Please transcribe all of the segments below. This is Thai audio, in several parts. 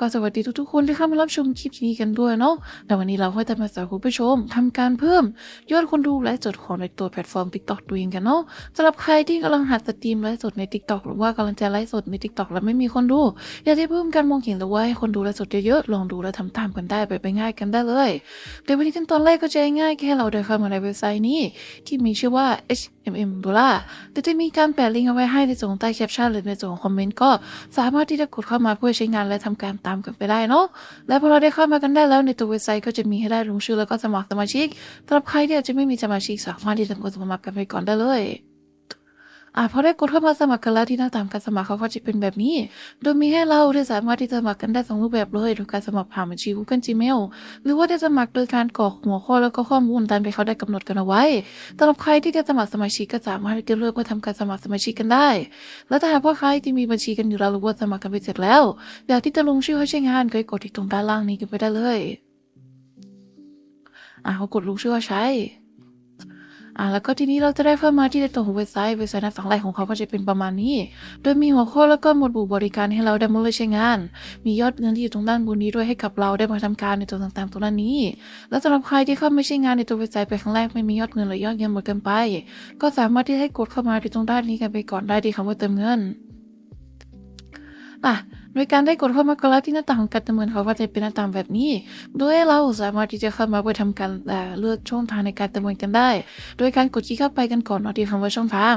ก็สวัสดีทุกๆคนที่เข้ามารับชมคลิปนี้กันด้วยเนาะแต่วันนี้เราก็จะมาสอนคุณผู้ชมทำการเพิ่มยอดคนดูไลฟ์สดของในตัวแพลตฟอร์ม TikTok ตัวเองกันเนาะสำหรับใครที่กำลังหัดสตรีมไลฟ์สดใน TikTok หรือว่ากำลังจะไลฟ์สดใน TikTok แล้วไม่มีคนดู อยากให้เพิ่มการมองเห็นหรือว่าให้คนดูไลฟ์สดเยอะๆลองดูแล้วทำตามกันได้ไปไปง่ายกันได้เลยโดยวิธีขั้นตอนแรกก็จะง่ายๆแค่เราเดินเข้ามาในเว็บไซต์นี้ ที่มีชื่อว่า HMM Dollar แต่จะมีการแปะลิงก์เอาไว้ให้ในส่วนใต้แคปชั่นหรือในส่วนคอมเมนต์ก็สามารถที่จะกดเข้ามาเพื่อใช้งานและทำการตามกันไปได้เนาะ และพอเราได้เข้ามากันได้แล้วในตัวเว็บไซต์ก็จะมีให้ได้ลงชื่อแล้วก็สมัครสมาชิกสำหรับใครที่อาจจะไม่มีสมาชิกสามารถที่จะกดสมัครกันไปก่อนได้เลย อ่าพอได้กดเข้ามาสมัครกันแล้วที่หน้าตามการสมัครเขาก็จะเป็นแบบนี้ โดยมีให้เราได้สามารถที่จะสมัครกันได้สองรูปแบบเลยโดยการสมัครผ่านบัญชี Google Gmail หรือว่าได้สมัครโดยการกรอกหัวข้อแล้วก็ข้อมูลตามที่เขาได้กำหนดกันเอาไว้สำหรับใครที่จะสมัครสมาชิกก็สามารถที่จะเลือกว่าทำการสมัครสมาชิกกันได้ และถ้าหากว่าใครที่มีบัญชีกันอยู่แล้วหรือว่าสมัครกันไปเสร็จแล้วอยากที่จะลงชื่อให้ใช้งานก็ให้กดที่ตรงด้านล่างนี้กันไปได้เลย อ่าเขากดลงชื่อใช้ อ่าแล้วก็ทีนี้เราจะได้เข้ามาที่ในตัวของเว็บไซต์เว็บไซต์หน้าฝั่งแรกของเขาก็จะเป็นประมาณนี้ โดยมีหัวข้อแล้วก็หมวดหมู่บริการให้เราได้มาเลยใช้งาน มียอดเงินที่อยู่ตรงด้านบนนี้ด้วยให้กับเราได้มาทำการในตัวต่างๆตรงด้านนี้ และสำหรับใครที่เข้าไม่ใช้งานในตัวเว็บไซต์ไปครั้งแรกไม่มียอดเงินหรือยอดเงินหมดเกินไป ก็สามารถที่ให้กดเข้ามาที่ตรงด้านนี้กันไปก่อนได้ที่คำว่าเติมเงินอะ โดยการได้กดเข้ามาก็แล้วที่หน้าต่างของการดำเนินเขาก็จะเป็นหน้าต่างแบบนี้ โดยเราสามารถที่จะเข้ามาเพื่อทำการเลือกช่องทางในการดำเนินกันได้ โดยการกดคลิกเข้าไปกันก่อนเนาะที่คำว่าช่องทาง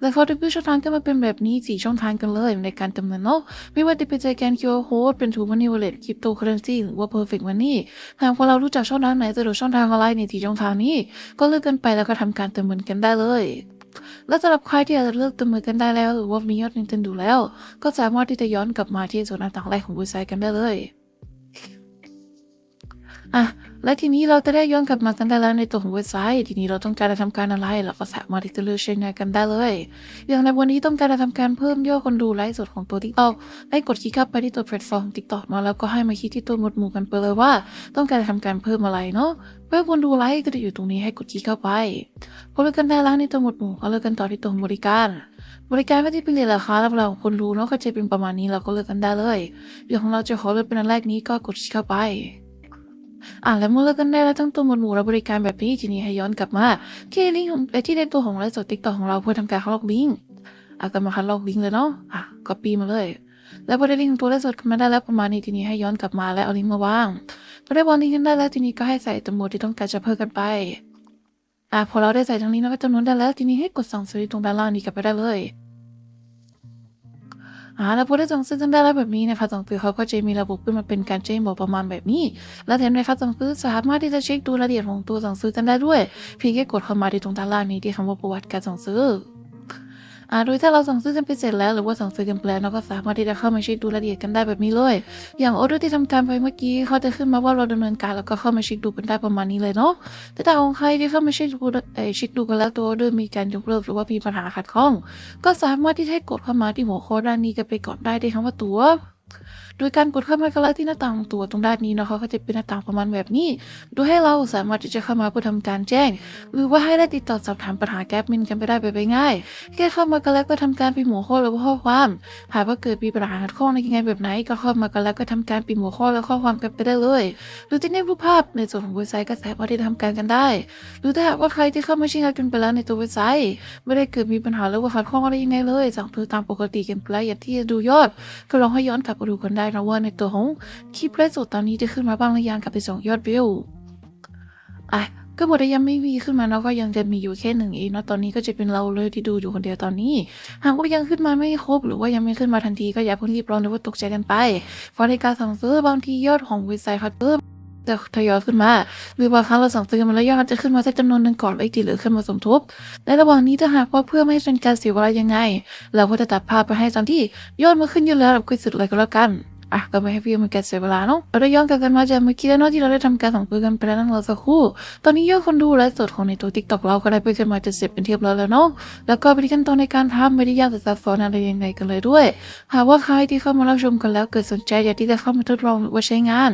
และพอได้เพื่อช่องทางก็มาเป็นแบบนี้สี่ช่องทางกันเลยในการดำเนินเนาะไม่ว่าจะเป็นใจแกน QR Code เป็น True Money Wallet Cryptocurrency หรือว่า Perfect Money หากว่าเรารู้จักช่องทางไหนสะดวกช่องทางอะไรในที่ช่องทางนี้ ก็เลือกกันไปแล้วก็ทำการดำเนินกันได้เลย และสำหรับใครที่อาจจะเลือกตัวมือกันได้แล้ว หรือว่ามียอดเงินเต็มดูแล้ว ก็สามารถที่จะย้อนกลับมาที่ส่วนต่างๆแรกของเว็บไซต์กันได้เลย อะ และทีนี้เราจะได้ย้อนกลับมากันได้แล้วในตัวของเว็บไซต์ ทีนี้เราต้องการจะทำการอะไร เราก็สามารถที่จะเลือกใช้งานกันได้เลย อย่างในวันนี้ต้องการจะทำการเพิ่มยอดคนดูไลฟ์สดของตัว TikTok ให้กดคลิกเข้าไปที่ตัวแพลตฟอร์ม TikTok มาแล้วก็ให้มาคลิกที่ตัวหมวดหมู่กันไปเลยว่า ต้องการจะทำการเพิ่มอะไรเนาะเพื่อคนดูไลฟ์ก็จะอยู่ตรงนี้ให้กดคลิกเข้าไปพอเลือกกันได้แล้วในตัวหมวดหมู่ก็เลือกกันต่อที่ตัวบริการบริการก็จะเป็นราคาแล้วเราคนดูเนาะก็จะเป็นประมาณนี้เราก็เลือกกันได้เลยเดี๋ยวของเราจะขอเลือกเป็นอันแรกนี้ก็กดเข้าไป อ่าแล้วเมื่อเลือกกันได้แล้วทั้งตัวหมดหมู่และบริการแบบนี้ทีนี้ให้ย้อนกลับมาที่ลิงก์ของไปที่ในตัวของไลฟ์สดติ๊กต็อกของเราเพื่อทำการเข้าล็อกลิงก์อะก็มาคัดลอกลิงก์เลยเนาะอะก็ปีมาเลยแล้วพอได้ลิงก์ของตัวไลฟ์สดขึ้นมาได้แล้วประมาณนี้ทีนี้ให้ย้อนกลับมาแล้วเอาลิงก์มาวางพอได้วางลิงก์กันได้แล้วทีนี้ก็ให้ใส่ตัวหมวดที่ต้องการจะเพิ่มกันไปอะพอเราได้ใส่ทั้งนี้แล้วก็จำนวนได้แล้วทีนี้ให้กดสั่งซื้อตรงด้านล่างนี้กลับไปได้เลย อ่าแล้วพอได้จงซื้อจำได้แล้วแบบนี้นะคะสั่งซื้อเขาก็จะมีระบบขึ้นมาเป็นการแจ้งบอกประมาณแบบนี้ และแถมในคัดสั่งซื้อสามารถที่จะเช็คดูรายละเอียดของตัวสั่งซื้อจำได้ด้วยเพียงแค่กดเข้ามาที่ตรงด้านล่างนี้ที่คำว่าประวัติการสั่งซื้อ อ่าโดยถ้าเราสั่งซื้อกันไปเสร็จแล้วหรือว่าสั่งซื้อกันแล้วเราก็สามารถที่จะเข้ามาเช็คดูรายละเอียดกันได้แบบนี้เลย อย่างออเดอร์ที่ทำการไปเมื่อกี้เขาจะขึ้นมาว่าเราดำเนินการแล้วก็เข้ามาเช็คดูกันได้ประมาณนี้เลยเนาะแต่ถ้าของใครที่เข้ามาเช็คดูเอเช็คดูกันแล้วตัวออเดอร์มีการยกเลิกหรือว่ามีปัญหาขัดข้อง ก็สามารถที่จะให้กดเข้ามาที่หัวข้อด้านนี้กันไปก่อนได้ที่คำว่าตัว โดยการกดเข้ามากันแล้วที่หน้าต่างตัวตรงด้านนี้นะคะก็จะเป็นหน้าต่างประมาณแบบนี้ โดยให้เราสามารถที่จะเข้ามาเพื่อทำการแจ้ง หรือว่าให้ได้ติดต่อสอบถามปัญหาแก๊ปมินกันไปได้ไปง่ายแค่เข้ามากันแล้วก็ทำการพิมพ์หัวข้อหรือข้อความ หากว่าเกิดมีปัญหาขัดข้องในยังไงแบบไหน ก็เข้ามากันแล้วก็ทำการพิมพ์หัวข้อและข้อความกันไปได้เลย หรือจะเน้นรูปภาพในส่วนของเว็บไซต์ก็สามารถที่จะทำการกันได้ หรือถ้าหากว่าใครที่เข้ามาใช้งานกันไปแล้วในตัวเว็บไซต์ ไม่ได้เกิดมีปัญหาหรือว่าขัดข้องอะไรยังไงเลยสั่งซื้อตามปกติกันไปแล้วอยากที่จะดูยอดก็ลองให้ย้อนกลับมาดูกันได้นะว่าในตัวของคลิปไลฟ์สดตอนนี้จะขึ้นมาบ้างหรือยังกับไปสองยอดวิวอะก็หมดยังไม่มีขึ้นมาเนาะก็ยังจะมีอยู่แค่หนึ่งเองเนาะตอนนี้ก็จะเป็นเราเลยที่ดูอยู่คนเดียวตอนนี้ หากว่ายังขึ้นมาไม่ครบหรือว่ายังไม่ขึ้นมาทันทีก็อย่าเพิ่งรีบร้อนหรือว่าตกใจกันไปเพราะในการสั่งซื้อบางทียอดของเว็บไซต์เขาเพิ่ม จะทยอยขึ้นมา หรือบางครั้งเราสั่งซื้อมาแล้วยอดจะขึ้นมาสักจำนวนหนึ่งก่อนแล้วอีกทีเหลือขึ้นมาสมทบ ในระหว่างนี้ถ้าหากว่าเพื่อไม่ให้เป็นการเสียเวลายังไง เราก็จะตัดภาพไปให้ตามที่ยอดมาขึ้นอยู่แล้วเราคุยสุดเลยก็แล้วกัน ก็ไม่ให้พี่มันแกเสียเวลาเนาะเราได้ย้อนกลับกันมาจากเมื่อกี้แล้วเนาะที่เราได้ทำการสั่งซื้อกันไปแล้วนั่นเราสักครู่ ตอนนี้ยอดคนดูและสดของในตัวทิกตอกเราก็ได้ไปขึ้นมาจะเสร็จเป็นเทียบร้อยแล้วเนาะแล้วก็เป็นขั้นตอนในการทำไม่ได้ยากแต่ซับซ้อนอะไรยังไงกันเลยด้วย หากว่าใครที่เข้ามารับชมกันแล้วเกิดสนใจอยากที่จะเข้ามาทดลองหรือว่าใช้งาน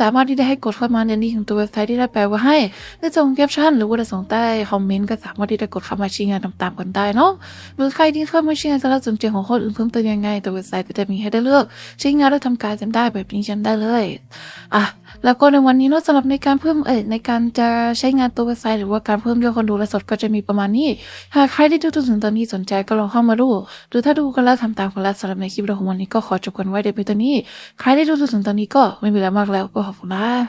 สามารถที่จะให้กดเข้ามาในลิงก์ของตัวเว็บไซต์ที่ได้แปลไว้ให้ได้ส่งแคปชั่นหรือว่าจะส่งใต้คอมเมนต์ก็สามารถที่จะกดเข้ามาใช้งานตามๆกันได้เนาะหรือใครที่เข้ามาใช้งานสำหรับสนใจของคนอื่นเพิ่มเติมยังไงตัวเว็บไซต์ก็จะมีให้ได้เลือกใช้งานและทำกายจำได้แบบนี้จำได้เลยอะแล้วก็ในวันนี้เนอะสำหรับในการเพิ่มเอ่ยในการจะใช้งานตัวเว็บไซต์หรือว่าการเพิ่มยอดคนดูและสดก็จะมีประมาณนี้ หากใครที่ดูจนถึงตอนนี้สนใจก็ลองเข้ามาดูหรือถ้าดูกันแล้วทำตามกันแล้วสำหรับในคลิปเราของวันนี้ก็ขอจบกันไว้เดี๋ยวไปตอนนี้ ใครที่ดูจนถึงตอนนี้ก็ไม่มีอะไรมากแล้วก็ขอบคุณนะ